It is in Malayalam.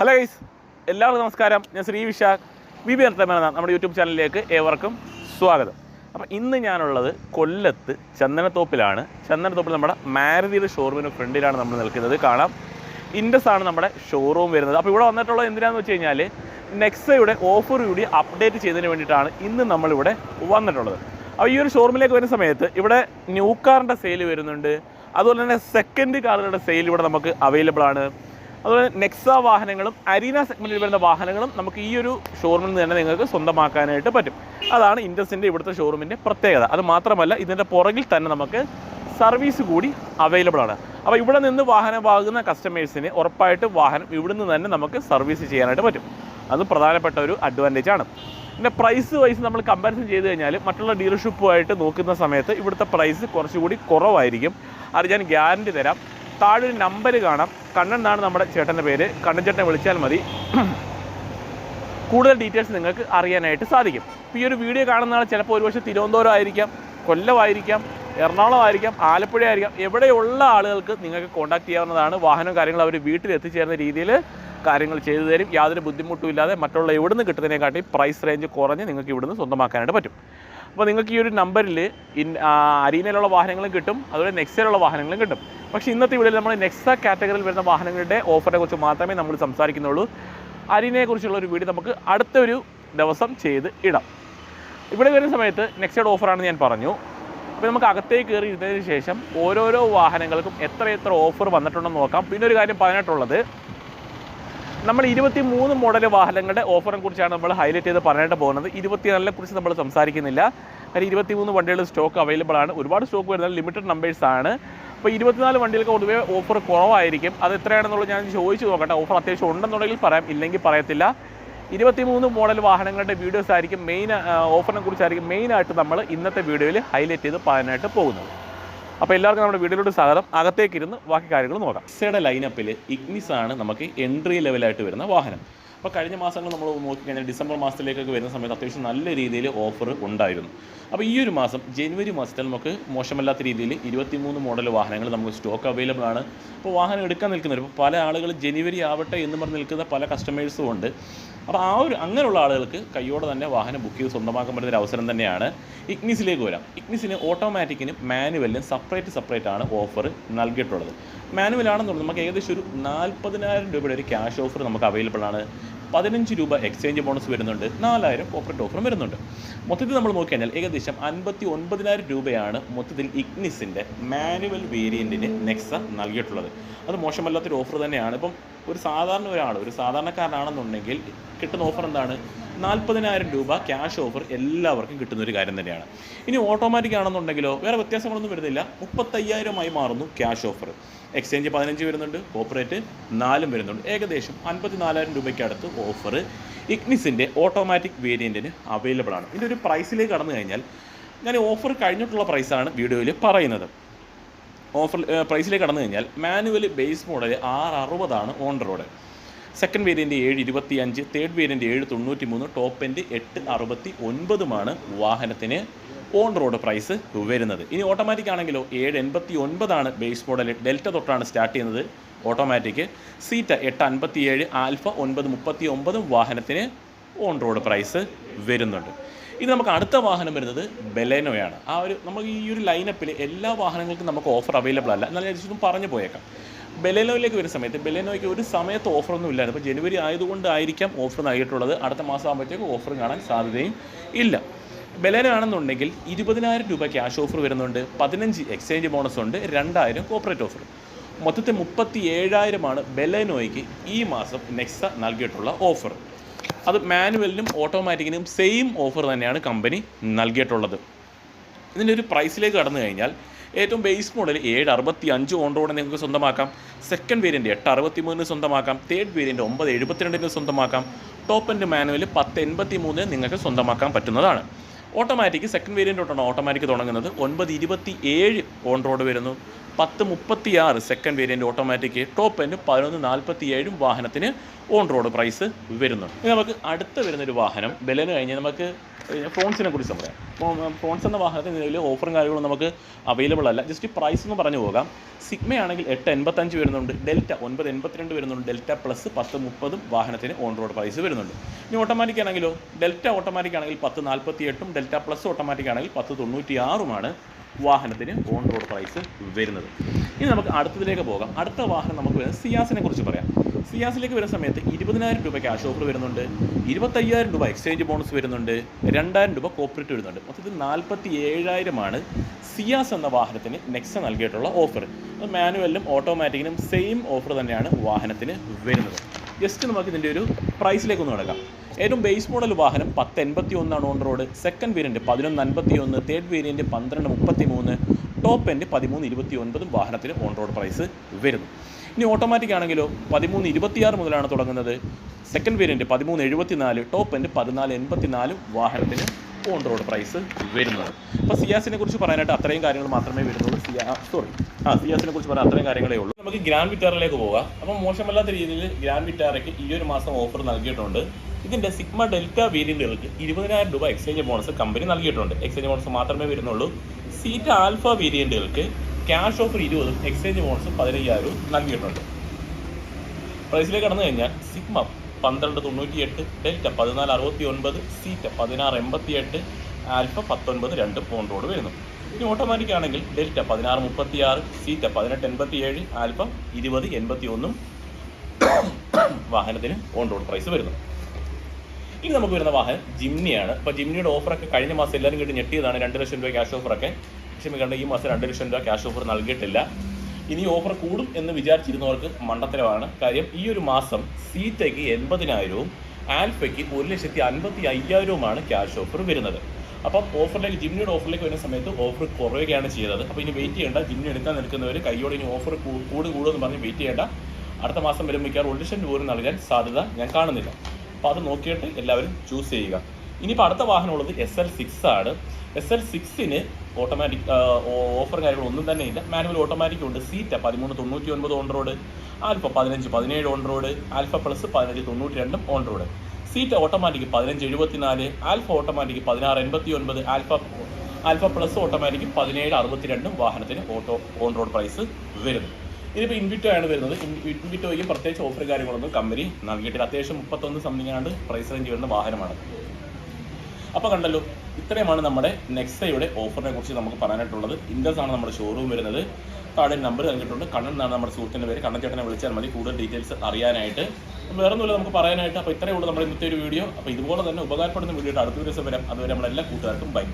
ഹലോ ഗൈസ് എല്ലാവർക്കും നമസ്കാരം. ഞാൻ ശ്രീ വിശാഖ് വി ബി എന്ന നമ്മുടെ യൂട്യൂബ് ചാനലിലേക്ക് ഏവർക്കും സ്വാഗതം. അപ്പം ഇന്ന് ഞാനുള്ളത് കൊല്ലത്ത് ചന്ദനത്തോപ്പിലാണ്. ചന്ദനത്തോപ്പിൽ നമ്മുടെ മാരുതിയുടെ ഷോറൂമിന് ഫ്രണ്ടിലാണ് നമ്മൾ നിൽക്കുന്നത്. കാണാം. ഇൻഡസ് ആണ് നമ്മുടെ ഷോറൂം വരുന്നത്. അപ്പോൾ ഇവിടെ വന്നിട്ടുള്ളത് എന്തിനാന്ന് വെച്ച് കഴിഞ്ഞാൽ നെക്സയുടെ ഓഫർ കൂടി അപ്ഡേറ്റ് ചെയ്തതിന് വേണ്ടിയിട്ടാണ് ഇന്ന് നമ്മളിവിടെ വന്നിട്ടുള്ളത്. അപ്പോൾ ഈ ഒരു ഷോറൂമിലേക്ക് വരുന്ന സമയത്ത് ഇവിടെ ന്യൂ കാറിന്റെ സെയിൽ വരുന്നുണ്ട്. അതുപോലെ തന്നെ സെക്കൻഡ് കാറുകളുടെ സെയിൽ ഇവിടെ നമുക്ക് അവൈലബിൾ ആണ്. അതുപോലെ നെക്സ വാഹനങ്ങളും അരീന സെഗ്മെന്റിൽ വരുന്ന വാഹനങ്ങളും നമുക്ക് ഈ ഒരു ഷോറൂമിൽ നിന്ന് തന്നെ നിങ്ങൾക്ക് സ്വന്തമാക്കാനായിട്ട് പറ്റും. അതാണ് ഇൻഡസിന്റെ ഇവിടുത്തെ ഷോറൂമിന്റെ പ്രത്യേകത. അത് മാത്രമല്ല ഇതിന്റെ പുറകിൽ തന്നെ നമുക്ക് സർവീസ് കൂടി അവൈലബിൾ ആണ്. അപ്പോൾ ഇവിടെ നിന്ന് വാഹനം വാങ്ങുന്ന കസ്റ്റമേഴ്സിന് ഉറപ്പായിട്ട് വാഹനം ഇവിടെ നിന്ന് തന്നെ നമുക്ക് സർവീസ് ചെയ്യാനായിട്ട് പറ്റും. അത് പ്രധാനപ്പെട്ട ഒരു അഡ്വാന്റേജ് ആണ്. പിന്നെ പ്രൈസ് വൈസ് നമ്മൾ കമ്പാരിസൺ ചെയ്ത് കഴിഞ്ഞാൽ മറ്റുള്ള ഡീലർഷിപ്പുമായിട്ട് നോക്കുന്ന സമയത്ത് ഇവിടുത്തെ പ്രൈസ് കുറച്ചുകൂടി കുറവായിരിക്കും. അത് ഞാൻ ഗ്യാരണ്ടി തരാം. താഴെ ഒരു നമ്പർ കാണാം. കണ്ണൻ എന്നാണ് നമ്മുടെ ചേട്ടന്റെ പേര്. കണ്ണൻ ചേട്ടനെ വിളിച്ചാൽ മതി. കൂടുതൽ ഡീറ്റെയിൽസ് നിങ്ങൾക്ക് അറിയാനായിട്ട് സാധിക്കും. ഈ ഒരു വീഡിയോ കാണുന്ന ആൾ ചിലപ്പോൾ ഒരുപക്ഷെ തിരുവനന്തപുരം ആയിരിക്കാം കൊല്ലമായിരിക്കാം എറണാകുളം ആയിരിക്കാം ആലപ്പുഴ ആയിരിക്കാം. എവിടെയുള്ള ആളുകൾക്ക് നിങ്ങൾക്ക് കോൺടാക്ട് ചെയ്യാവുന്നതാണ്. വാഹനവും കാര്യങ്ങളും അവർ വീട്ടിൽ എത്തിച്ചേരുന്ന രീതിയിൽ കാര്യങ്ങൾ ചെയ്തു തരും. യാതൊരു ബുദ്ധിമുട്ടും ഇല്ലാതെ മറ്റുള്ള എവിടുന്ന് കിട്ടുന്നതിനെക്കാട്ടി പ്രൈസ് റേഞ്ച് കുറഞ്ഞ് നിങ്ങൾക്ക് ഇവിടുന്ന് സ്വന്തമാക്കാനായിട്ട് പറ്റും. അപ്പോൾ നിങ്ങൾക്ക് ഈ ഒരു നമ്പറിൽ ഇൻ അരീനയിലുള്ള വാഹനങ്ങളും കിട്ടും അതുപോലെ നെക്സയിലുള്ള വാഹനങ്ങളും കിട്ടും. പക്ഷേ ഇന്നത്തെ വീഡിയോയിൽ നമ്മൾ നെക്സ കാറ്റഗറിയിൽ വരുന്ന വാഹനങ്ങളുടെ ഓഫറിനെ കുറിച്ച് മാത്രമേ നമ്മൾ സംസാരിക്കുന്നുള്ളൂ. അരീനയെക്കുറിച്ചുള്ള ഒരു വീഡിയോ നമുക്ക് അടുത്ത ഒരു ദിവസം ചെയ്ത് ഇടാം. ഇവിടെ വരുന്ന സമയത്ത് നെക്സയുടെ ഓഫറാണെന്ന് ഞാൻ പറഞ്ഞു. അപ്പോൾ നമുക്ക് അകത്തേക്ക് കയറി ഇരുന്നതിന് ശേഷം ഓരോരോ വാഹനങ്ങൾക്കും എത്ര എത്ര ഓഫർ വന്നിട്ടുണ്ടെന്ന് നോക്കാം. പിന്നെ ഒരു കാര്യം പറഞ്ഞിട്ടുള്ളത് നമ്മൾ ഇരുപത്തി മൂന്ന് മോഡൽ വാഹനങ്ങളുടെ ഓഫറിനെ കുറിച്ചാണ് നമ്മൾ ഹൈലൈറ്റ് ചെയ്ത് പറയാനായിട്ട് പോകുന്നത്. ഇരുപത്തിനാലിനെ കുറിച്ച് നമ്മൾ സംസാരിക്കുന്നില്ല. കാര്യം ഇരുപത്തി മൂന്ന് വണ്ടികളുടെ സ്റ്റോക്ക് അവൈലബിൾ ആണ്. ഒരുപാട് സ്റ്റോക്ക് വരുന്നത് ലിമിറ്റഡ് നമ്പേഴ്സ് ആണ്. അപ്പോൾ ഇരുപത്തിനാല് വണ്ടികൾക്ക് പൊതുവേ ഓഫർ കുറവായിരിക്കും. അത് എത്രയാണെന്നുള്ളത് ഞാൻ ചോദിച്ചു നോക്കട്ടെ. ഓഫർ അത്യാവശ്യം ഉണ്ടെന്നുണ്ടെങ്കിൽ പറയാം. ഇല്ലെങ്കിൽ പറയത്തില്ല. ഇരുപത്തി മൂന്ന് മോഡൽ വാഹനങ്ങളുടെ വീഡിയോസ് ആയിരിക്കും മെയിൻ ഓഫറിനെ കുറിച്ചായിരിക്കും മെയിനായിട്ട് നമ്മൾ ഇന്നത്തെ വീഡിയോയിൽ ഹൈലൈറ്റ് ചെയ്ത് പറയാനായിട്ട് പോകുന്നത്. അപ്പോൾ എല്ലാവർക്കും നമ്മുടെ വീഡിയോയിലോട്ട് സ്വാഗതം. അകത്തേക്ക് ഇരുന്ന് ബാക്കി കാര്യങ്ങൾ നോക്കാം. സെയുടെ ലൈനപ്പിൽ ഇഗ്നിസ് ആണ് നമുക്ക് എൻട്രി ലെവലായിട്ട് വരുന്ന വാഹനം. അപ്പോൾ കഴിഞ്ഞ മാസങ്ങൾ നമ്മൾ നോക്കിക്കഴിഞ്ഞാൽ ഡിസംബർ മാസത്തിലേക്കൊക്കെ വരുന്ന സമയത്ത് അത്യാവശ്യം നല്ല രീതിയിൽ ഓഫർ ഉണ്ടായിരുന്നു. അപ്പോൾ ഈ ഒരു മാസം ജനുവരി മാസത്തിൽ നമുക്ക് മോശമല്ലാത്ത രീതിയിൽ ഇരുപത്തിമൂന്ന് മോഡൽ വാഹനങ്ങൾ നമുക്ക് സ്റ്റോക്ക് അവൈലബിൾ ആണ്. അപ്പോൾ വാഹനം എടുക്കാൻ നിൽക്കുന്നവർ ഇപ്പോൾ പല ആളുകൾ ജനുവരി ആവട്ടെ എന്ന് പറഞ്ഞ് നിൽക്കുന്ന പല കസ്റ്റമേഴ്സും ഉണ്ട്. അപ്പോൾ ആ ഒരു അങ്ങനെയുള്ള ആളുകൾക്ക് കയ്യോടെ തന്നെ വാഹനം ബുക്ക് ചെയ്ത് സ്വന്തമാക്കാൻ പറ്റുന്ന ഒരു അവസരം തന്നെയാണ് ഇഗ്നിസിലേക്ക് വരാം. ഇഗ്നിസിന് ഓട്ടോമാറ്റിക്കിനും മാനുവലിനും സെപ്പറേറ്റ് സെപ്പറേറ്റ് ആണ് ഓഫർ നൽകിയിട്ടുള്ളത്. മാനുവലാണെന്നുള്ളത് നമുക്ക് ഏകദേശം ഒരു നാൽപ്പതിനായിരം രൂപയുടെ ഒരു ക്യാഷ് ഓഫർ നമുക്ക് അവൈലബിൾ ആണ്. പതിനഞ്ച് രൂപ എക്സ്ചേഞ്ച് ബോണസ് വരുന്നുണ്ട്. നാലായിരം കോപ്പറേറ്റ് ഓഫറും വരുന്നുണ്ട്. മൊത്തത്തിൽ നമ്മൾ നോക്കിക്കഴിഞ്ഞാൽ ഏകദേശം അൻപത്തി ഒൻപതിനായിരം രൂപയാണ് മൊത്തത്തിൽ ഇഗ്നിസിന്റെ മാനുവൽ വേരിയന്റിന് നെക്സ നൽകിയിട്ടുള്ളത്. അത് മോശമല്ലാത്തൊരു ഓഫർ തന്നെയാണ്. ഇപ്പം ഒരു സാധാരണ ഒരാൾ ഒരു സാധാരണക്കാരനാണെന്നുണ്ടെങ്കിൽ കിട്ടുന്ന ഓഫർ എന്താണ്? നാൽപ്പതിനായിരം രൂപ ക്യാഷ് ഓഫർ എല്ലാവർക്കും കിട്ടുന്ന ഒരു കാര്യം തന്നെയാണ്. ഇനി ഓട്ടോമാറ്റിക് ആണെന്നുണ്ടെങ്കിലോ വേറെ വ്യത്യാസങ്ങളൊന്നും വരുന്നില്ല. മുപ്പത്തയ്യായിരമായി മാറുന്നു ക്യാഷ് ഓഫർ എക്സ്ചേഞ്ച് പതിനഞ്ച് വരുന്നുണ്ട് കോപ്പറേറ്റ് നാലും വരുന്നുണ്ട്. ഏകദേശം അൻപത്തിനാലായിരം രൂപയ്ക്ക് അടുത്ത് ഓഫർ. ഇഗ്നിസിന്റെ ഓട്ടോമാറ്റിക് വേരിയന്റിന് അവൈലബിൾ ആണ്. ഇതിന്റെ ഒരു പ്രൈസിലേക്ക് കടന്നു കഴിഞ്ഞാൽ ഞാൻ ഓഫർ കഴിഞ്ഞിട്ടുള്ള പ്രൈസാണ് വീഡിയോയിൽ പറയുന്നത്. ഓഫർ പ്രൈസിലേക്ക് കടന്നു കഴിഞ്ഞാൽ മാനുവൽ ബേസ് മോഡൽ ആറ് അറുപതാണ് ഓൺ റോഡ് സെക്കൻഡ് വേരിയന്റ് ഏഴ് ഇരുപത്തി അഞ്ച് തേർഡ് വേരിയന്റ് ഏഴ് തൊണ്ണൂറ്റി മൂന്ന് ടോപ്പ് എൻഡ് എട്ട് അറുപത്തി ഒൻപതുമാണ് വാഹനത്തിന് ഓൺ റോഡ് പ്രൈസ് വരുന്നത്. ഇനി ഓട്ടോമാറ്റിക് ആണെങ്കിലോ ഏഴ് എൺപത്തി ഒൻപതാണ് ബേസ് മോഡൽ ഡെൽറ്റ തൊട്ടാണ് സ്റ്റാർട്ട് ചെയ്യുന്നത്. ഓട്ടോമാറ്റിക് സീറ്റ എട്ട് അൻപത്തി ഏഴ് ആൽഫ ഒൻപത് മുപ്പത്തി ഒമ്പതും വാഹനത്തിന് ഓൺ റോഡ് പ്രൈസ് വരുന്നുണ്ട്. ഇനി നമുക്ക് അടുത്ത വാഹനം വരുന്നത് ബെലേനോയാണ് ആ ഒരു നമുക്ക് ഈ ഒരു ലൈനപ്പിൽ എല്ലാ വാഹനങ്ങൾക്കും നമുക്ക് ഓഫർ അവൈലബിൾ അല്ല. എന്നാലും ഞാൻ പറഞ്ഞു പോയേക്കാം. ബെലേനോയിലേക്ക് വരുന്ന സമയത്ത് ബെലേനോയ്ക്ക് ഒരു സമയത്ത് ഓഫറൊന്നും ഇല്ലായിരുന്നു. ഇപ്പോൾ ജനുവരി ആയതുകൊണ്ടായിരിക്കാം ഓഫർ നൽകിയിട്ടുള്ളത്. അടുത്ത മാസം ആകുമ്പോഴത്തേക്ക് ഓഫർ കാണാൻ സാധ്യതയും ഇല്ല. ബെലേനോ ആണെന്നുണ്ടെങ്കിൽ ഇരുപതിനായിരം രൂപ ക്യാഷ് ഓഫർ വരുന്നുണ്ട്. പതിനഞ്ച് എക്സ്ചേഞ്ച് ബോണസ് ഉണ്ട്. രണ്ടായിരം കോപ്പറേറ്റ് ഓഫർ. മൊത്തത്തിൽ മുപ്പത്തി ഏഴായിരമാണ് ബെലേനോയ്ക്ക് ഈ മാസം നെക്സ നൽകിയിട്ടുള്ള ഓഫർ. അത് മാനുവലിനും ഓട്ടോമാറ്റിക്കിനും സെയിം ഓഫർ തന്നെയാണ് കമ്പനി നൽകിയിട്ടുള്ളത്. ഇതിന്റെ ഒരു പ്രൈസിലേക്ക് കടന്നു കഴിഞ്ഞാൽ ഏറ്റവും ബേസ് മോഡൽ ഏഴ് അറുപത്തി അഞ്ച് ഓൺ റോഡ് നിങ്ങൾക്ക് സ്വന്തമാക്കാം. സെക്കൻഡ് വേരിയന്റ് എട്ട് അറുപത്തി മൂന്നിന് സ്വന്തമാക്കാം. തേർഡ് വേരിയന്റ് ഒമ്പത് എഴുപത്തിരണ്ടിന് സ്വന്തമാക്കാം. ടോപ്പ് എൻഡ് മാനുവൽ പത്ത് എൺപത്തി മൂന്നിന് നിങ്ങൾക്ക് സ്വന്തമാക്കാൻ പറ്റുന്നതാണ്. ഓട്ടോമാറ്റിക് സെക്കൻഡ് വേരിയന്റ് തൊട്ടാണ് ഓട്ടോമാറ്റിക് തുടങ്ങുന്നത്. ഒൻപത് ഇരുപത്തി ഏഴ് ഓൺ റോഡ് വരുന്നു. പത്ത് മുപ്പത്തി ആറ് second variant automatic top end പതിനൊന്ന് നാൽപ്പത്തി ഏഴും വാഹനത്തിന് ഓൺ റോഡ് പ്രൈസ് വരുന്നുണ്ട്. ഇനി നമുക്ക് അടുത്ത് വരുന്നൊരു വാഹനം ബെലന് കഴിഞ്ഞ് നമുക്ക് ഫോൺസിനെ കുറിച്ച് പറയാം. ഫോൺസ് എന്ന വാഹനത്തിന് നിലവിൽ ഓഫറും കാര്യങ്ങളും നമുക്ക് അവൈലബിൾ അല്ല. ജസ്റ്റ് പ്രൈസ് എന്ന് പറഞ്ഞു പോകാം. സിഗ്മ ആണെങ്കിൽ എട്ട് എൺപത്തഞ്ച് വരുന്നുണ്ട്. ഡെൽറ്റ ഒൻപത് എൺപത്തിരണ്ട് വരുന്നുണ്ട്. ഡെൽറ്റ പ്ലസ് പത്ത് മുപ്പതും വാഹനത്തിന് ഓൺ റോഡ് പ്രൈസ് വരുന്നുണ്ട്. ഇനി ഓട്ടോമാറ്റിക് ആണെങ്കിലോ? ഡെൽറ്റ ഓട്ടോമാറ്റിക് ആണെങ്കിൽ പത്ത് നാൽപ്പത്തി എട്ടും ഡെൽറ്റ പ്ലസ് ഓട്ടോമാറ്റിക് ആണെങ്കിൽ പത്ത് തൊണ്ണൂറ്റി ആറുമാണ് വാഹനത്തിന് ഓൺ റോഡ് പ്രൈസ് വരുന്നത്. ഇനി നമുക്ക് അടുത്തതിലേക്ക് പോകാം. അടുത്ത വാഹനം നമുക്ക് വരുന്നത് സിയാസിനെ കുറിച്ച് പറയാം. സിയാസിലേക്ക് വരുന്ന സമയത്ത് ഇരുപതിനായിരം രൂപ ക്യാഷ് ഓഫർ വരുന്നുണ്ട്. ഇരുപത്തയ്യായിരം രൂപ എക്സ്ചേഞ്ച് ബോണസ് വരുന്നുണ്ട്. രണ്ടായിരം രൂപ കോപ്പറേറ്റ് വരുന്നുണ്ട്. മൊത്തത്തിൽ നാൽപ്പത്തി ഏഴായിരമാണ് സിയാസ് എന്ന വാഹനത്തിന് നെക്സ നൽകിയിട്ടുള്ള ഓഫർ അത് മാനുവലിനും ഓട്ടോമാറ്റിക്കിനും സെയിം ഓഫർ തന്നെയാണ് വാഹനത്തിന് വരുന്നത്. ജസ്റ്റ് നമുക്ക് ഇതിന്റെ ഒരു പ്രൈസിലേക്ക് ഒന്ന് കിടക്കാം. ഏറ്റവും ബേസ് മോഡൽ വാഹനം പത്ത് എൺപത്തി ഒന്നാണ് ഓൺ റോഡ് സെക്കൻഡ് വേരിയന്റ് പതിനൊന്ന് അൻപത്തി ഒന്ന് തേർഡ് വേരിയന്റ് പന്ത്രണ്ട് മുപ്പത്തി മൂന്ന് ടോപ്പ് എൻഡ് പതിമൂന്ന് ഇരുപത്തി ഒൻപതും വാഹനത്തിന് ഓൺ റോഡ് പ്രൈസ് വരുന്നു. ഇനി ഓട്ടോമാറ്റിക് ആണെങ്കിലോ പതിമൂന്ന് ഇരുപത്തിയാറ് മുതലാണ് തുടങ്ങുന്നത്. സെക്കൻഡ് വേരിയന്റ് പതിമൂന്ന് എഴുപത്തി നാല് ടോപ്പ് എൻഡ് പതിനാല് എൺപത്തി നാലും വാഹനത്തിന് ഓൺ റോഡ് പ്രൈസ് വരുന്നത്. അപ്പോൾ സിയാസിനെ കുറിച്ച് പറയാനായിട്ട് അത്രയും കാര്യങ്ങൾ മാത്രമേ വരുന്നുള്ളൂ. സിയാ സോറി ആ സിയാസിനെ കുറിച്ച് പറയാൻ അത്രയും കാര്യങ്ങളേ ഉള്ളൂ. നമുക്ക് ഗ്രാൻഡ് വിറ്റാറിലേക്ക് പോകാം. അപ്പോൾ മോശമല്ലാത്ത രീതിയിൽ ഗ്രാൻഡ് വിറ്റാറയ്ക്ക് ഈ ഒരു മാസം ഓഫർ നൽകിയിട്ടുണ്ട്. ഇതിന്റെ സിഗ്മ ഡെൽറ്റ വേരിയന്റുകൾക്ക് ഇരുപതിനായിരം രൂപ എക്സ്ചേഞ്ച് ബോണസ് കമ്പനി നൽകിയിട്ടുണ്ട്. എക്സ്ചേഞ്ച് ബോണസ് മാത്രമേ വരുന്നുള്ളൂ. സീറ്റ് ആൽഫ വേരിയന്റുകൾക്ക് ക്യാഷ് ഓഫർ ഇരുപതും എക്സ്ചേഞ്ച് ബോണസ് പതിനയ്യായിരവും നൽകിയിട്ടുണ്ട്. പ്രൈസിലേക്ക് കടന്നു കഴിഞ്ഞാൽ സിഗ്മ പന്ത്രണ്ട് തൊണ്ണൂറ്റി എട്ട് ഡെൽറ്റ പതിനാല് അറുപത്തി ഒൻപത് സീറ്റ പതിനാറ് എൺപത്തി എട്ട് ആൽഫ പത്തൊൻപത് രണ്ട് പോണ്ടോട് വരുന്നു. ഇനി ഓട്ടോമാറ്റിക് ആണെങ്കിൽ ഡെൽറ്റ പതിനാറ് മുപ്പത്തി ആറ് സീറ്റ പതിനെട്ട് എൺപത്തി ഏഴ് ആൽഫ ഇരുപത് എൺപത്തി ഒന്നും വാഹനത്തിന് ഓൺ റോഡ് പ്രൈസ് വരുന്നു. ഇനി നമുക്ക് വരുന്ന വാഹനം ജിംനിയാണ്. ഇപ്പോൾ ജിംനിയുടെ ഓഫറൊക്കെ കഴിഞ്ഞ മാസം എല്ലാവരും കേട്ട് ഞെട്ടിയതാണ്. രണ്ട് ലക്ഷം രൂപ ക്യാഷ് ഓഫറൊക്കെ ക്ഷമിക്കേണ്ട ഈ മാസം രണ്ട് ലക്ഷം രൂപ ക്യാഷ് ഓഫർ നൽകിയിട്ടില്ല. ഇനി ഓഫർ കൂടും എന്ന് വിചാരിച്ചിരുന്നവർക്ക് മണ്ടത്തരമാണ്. കാര്യം ഈ ഒരു മാസം സീറ്റയ്ക്ക് എൺപതിനായിരവും ആൽഫയ്ക്ക് ഒരു ലക്ഷത്തി അൻപത്തി അയ്യായിരവുമാണ് ക്യാഷ് ഓഫർ വരുന്നത്. അപ്പം ഓഫറിലേക്ക് ജിമ്മിയുടെ ഓഫറിലേക്ക് വരുന്ന സമയത്ത് ഓഫർ കുറയുകയാണ് ചെയ്തത് അപ്പോൾ ഇനി വെയിറ്റ് ചെയ്യേണ്ട ജിമ്മി എടുക്കാൻ നിൽക്കുന്നവർ കൈയോടെ ഇനി ഓഫർ കൂടും കൂടുമെന്ന് പറഞ്ഞ് വെയിറ്റ് ചെയ്യേണ്ട. അടുത്ത മാസം വരുമ്പോൾ മിക്കവാറും ഒരു ലക്ഷം രൂപ നൽകാൻ സാധ്യത ഞാൻ കാണുന്നില്ല. അപ്പോൾ അത് നോക്കിയിട്ട് എല്ലാവരും ചൂസ് ചെയ്യുക. ഇനിയിപ്പോൾ അടുത്ത വാഹനമുള്ളത് എസ് എൽ സിക്സ് ആണ്. എസ് എൽ സിക്സിന് ഓട്ടോമാറ്റിക് ഓഫർ കാര്യങ്ങളൊന്നും തന്നെ ഇല്ല. മാനുവൽ ഓട്ടോമാറ്റിക് ഉണ്ട്. സീറ്റ പതിമൂന്ന് തൊണ്ണൂറ്റി ഒൻപത് ഓൺ റോഡ് ആൽഫ പതിനഞ്ച് പതിനേഴ് ഓൺ റോഡ് ആൽഫ പ്ലസ് പതിനഞ്ച് തൊണ്ണൂറ്റി രണ്ടും ഓൺ റോഡ് സീറ്റ് ഓട്ടോമാറ്റിക് പതിനഞ്ച് എഴുപത്തിനാല് ആൽഫ ഓട്ടോമാറ്റിക് പതിനാറ് എൺപത്തി ഒൻപത് ആൽഫ ആൽഫ പ്ലസ് ഓട്ടോമാറ്റിക് പതിനേഴ് അറുപത്തിരണ്ടും വാഹനത്തിന് ഓട്ടോ ഓൺ റോഡ് പ്രൈസ് വരുന്നു. ഇതിപ്പോൾ ഇൻവിറ്റോ ആണ് വരുന്നത്. ഇൻവിറ്റോയ്ക്ക് പ്രത്യേകിച്ച് ഓഫർ കാര്യങ്ങളൊന്നും കമ്പനി നൽകിയിട്ടില്ല. അത്യാവശ്യം മുപ്പത്തൊന്ന് സംതിങ്ങാണ്ട് പ്രൈസ് റേഞ്ച് വരുന്ന വാഹനമാണ്. അപ്പോൾ കണ്ടല്ലോ ഇത്രയുമാണ് നമ്മുടെ നെക്സയുടെ ഓഫറിനെ കുറിച്ച് നമുക്ക് പറയാനായിട്ടുള്ളത്. ഇൻഡസ് ആണ് നമ്മുടെ ഷോറൂം വരുന്നത്. താഴെ നമ്പർ നൽകിയിട്ടുണ്ട്. കണ്ണൻ എന്നാണ് നമ്മുടെ സുഹൃത്തിന്റെ പേര്. കണ്ണൻ ചേട്ടനെ വിളിച്ചാൽ മതി. കൂടുതൽ ഡീറ്റെയിൽസ് അറിയാനായിട്ട്. വേറെ ഒന്നുമില്ല നമുക്ക് പറയാനായിട്ട്. അപ്പോൾ ഇത്രയേ ഉള്ളൂ നമ്മുടെ ഇന്നത്തെ ഒരു വീഡിയോ അപ്പോൾ ഇതുപോലെ തന്നെ ഉപകാരപ്പെടുന്ന വീഡിയോ അടുത്ത ദിവസം വരാം. അതുവരെ നമ്മളെല്ലാ കൂട്ടുകാർക്കും ബൈ